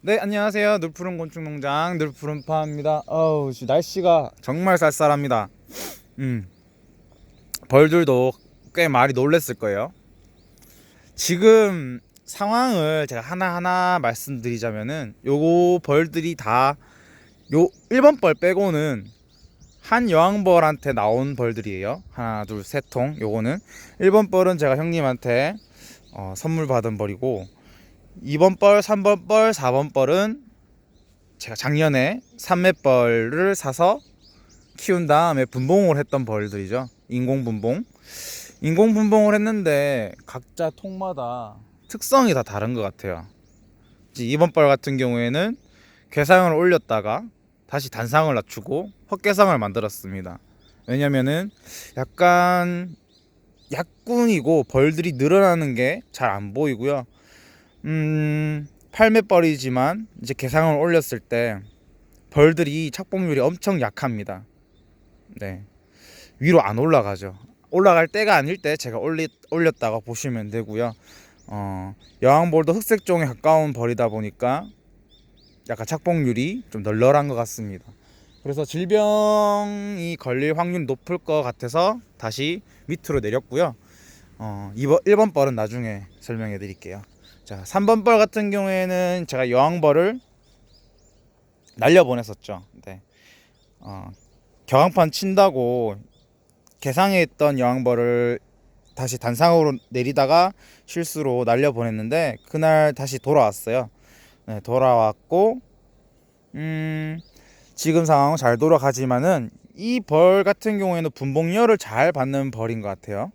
네 안녕하세요. 늘푸른 곤충 농장 늘푸른파입니다. 어우 씨, 날씨가 정말 쌀쌀합니다. 음. 벌들도 꽤 많이 놀랬을 거예요. 지금 상황을 제가 하나하나 말씀드리자면은 요거 벌들이 다 요 1번 벌 빼고는 한 여왕벌한테 나온 벌들이에요. 하나 둘 세 통. 요거는 1번 벌은 제가 형님한테 어, 선물 받은 벌이고 2번 뻘, 3번 뻘, 4번 뻘은 제가 작년에 삼매벌을 사서 키운 다음에 분봉을 했던 벌들이죠. 인공 분봉. 인공 분봉을 했는데 각자 통마다 특성이 다 다른 것 같아요. 이번 뻘 같은 경우에는 괴상을 올렸다가 다시 단상을 낮추고 헛괴상을 만들었습니다. 왜냐면은 약간 약군이고 벌들이 늘어나는 게 잘 안 보이고요. 음, 팔매벌이지만 이제 개상을 올렸을 때 벌들이 착복률이 엄청 약합니다. 네. 위로 안 올라가죠. 올라갈 때가 아닐 때 제가 올리, 올렸다가 보시면 되고요. 어, 여왕벌도 흑색종에 가까운 벌이다 보니까 약간 착복률이 좀 널널한 것 같습니다. 그래서 질병이 걸릴 확률이 높을 것 같아서 다시 밑으로 내렸고요. 어, 2번, 1번 벌은 나중에 설명해 드릴게요. 자, 3번 벌 같은 경우에는 제가 여왕벌을 날려 보냈었죠. 네. 어, 경항판 친다고 개상에 있던 여왕벌을 다시 단상으로 내리다가 실수로 날려 보냈는데 그날 다시 돌아왔어요. 네, 돌아왔고 음, 지금 상황은 잘 돌아가지만은 이 벌 같은 경우에는 분봉열을 잘 받는 벌인 것 같아요.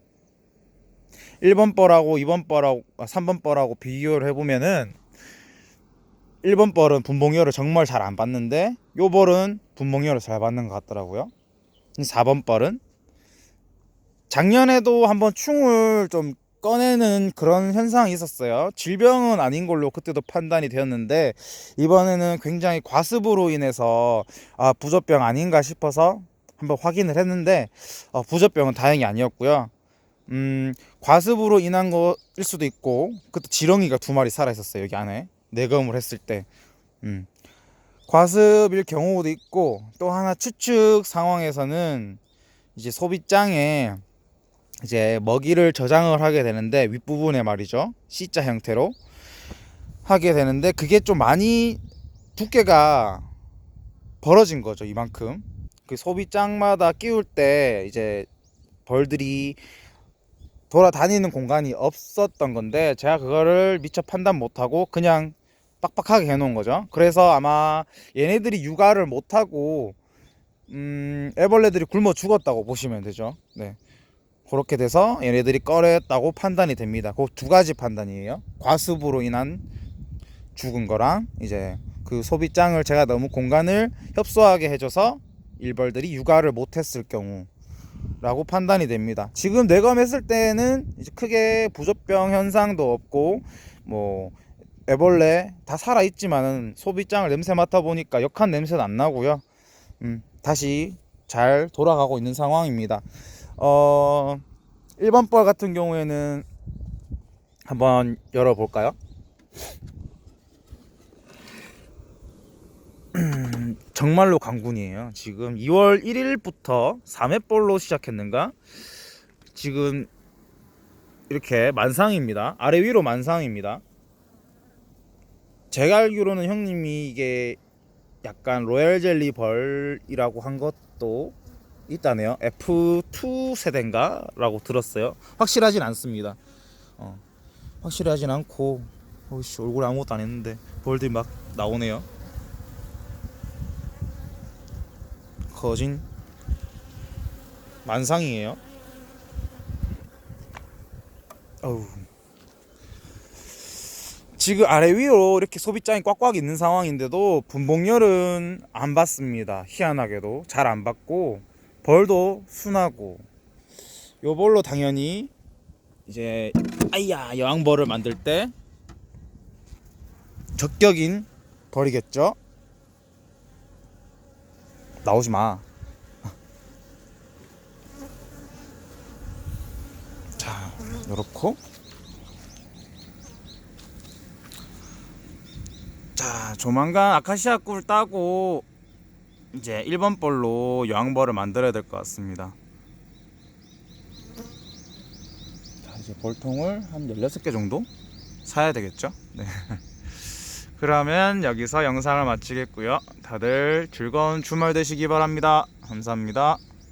1번 뻘하고 2번 뻘하고 아, 3번 뻘하고 비교를 해보면은 1번 뻘은 분봉열을 정말 잘 안 받는데 요 벌은 분봉열을 잘 받는 것 같더라고요. 4번 뻘은 작년에도 한번 충을 좀 꺼내는 그런 현상이 있었어요. 질병은 아닌 걸로 그때도 판단이 되었는데 이번에는 굉장히 과습으로 인해서 아 부조병 아닌가 싶어서 한번 확인을 했는데 어, 부조병은 다행히 아니었고요 음, 과습으로 인한 거일 수도 있고 그때 지렁이가 두 마리 살아 있었어요 여기 안에. 내검을 했을 때. 음. 과습일 경우도 있고 또 하나 추측 상황에서는 이제 소비장에 이제 먹이를 저장을 하게 되는데 윗부분에 말이죠. C자 형태로 하게 되는데 그게 좀 많이 두께가 벌어진 거죠 이만큼. 그 소비장마다 끼울 때 이제 벌들이 돌아다니는 공간이 없었던 건데 제가 그거를 미처 판단 못하고 그냥 빡빡하게 해놓은 거죠. 그래서 아마 얘네들이 육아를 못하고 음, 애벌레들이 굶어 죽었다고 보시면 되죠. 네. 그렇게 돼서 얘네들이 꺼냈다고 판단이 됩니다. 그 두 가지 판단이에요. 과습으로 인한 죽은 거랑 이제 그 소비장을 제가 너무 공간을 협소하게 해줘서 일벌들이 육아를 못했을 경우 라고 판단이 됩니다. 지금 내검했을 때는 이제 크게 부조병 현상도 없고 뭐 애벌레 다 살아 있지만은 소비장을 냄새 맡아 보니까 역한 냄새는 안 나고요. 음, 다시 잘 돌아가고 있는 상황입니다. 어 1번 뻘 같은 경우에는 한번 열어 볼까요? 정말로 강군이에요. 지금 2월 1일부터 3회볼로 시작했는가? 지금 이렇게 만상입니다. 아래 위로 만상입니다. 제가 알기로는 형님이 이게 약간 로얄 젤리 벌이라고 한 것도 있다네요. F2 세대인가? 라고 들었어요. 확실하진 않습니다. 어, 확실하진 않고, 어이씨, 얼굴에 아무것도 안 했는데, 벌들이 막 나오네요. 거진 만상이에요. 어우. 지금 아래 위로 이렇게 소비장이 꽉꽉 있는 상황인데도 분봉열은 안 받습니다. 희한하게도 잘 안 받고 벌도 순하고 요 벌로 당연히 이제 아이야 여왕벌을 만들 때 적격인 벌이겠죠. 나오지 마. 자, 요렇고. 자, 조만간 아카시아 꿀 따고 이제 1번 벌로 여왕벌을 만들어야 될 것 같습니다. 자, 이제 벌통을 한 16개 정도 사야 되겠죠? 네. 그러면 여기서 영상을 마치겠고요. 다들 즐거운 주말 되시기 바랍니다. 감사합니다.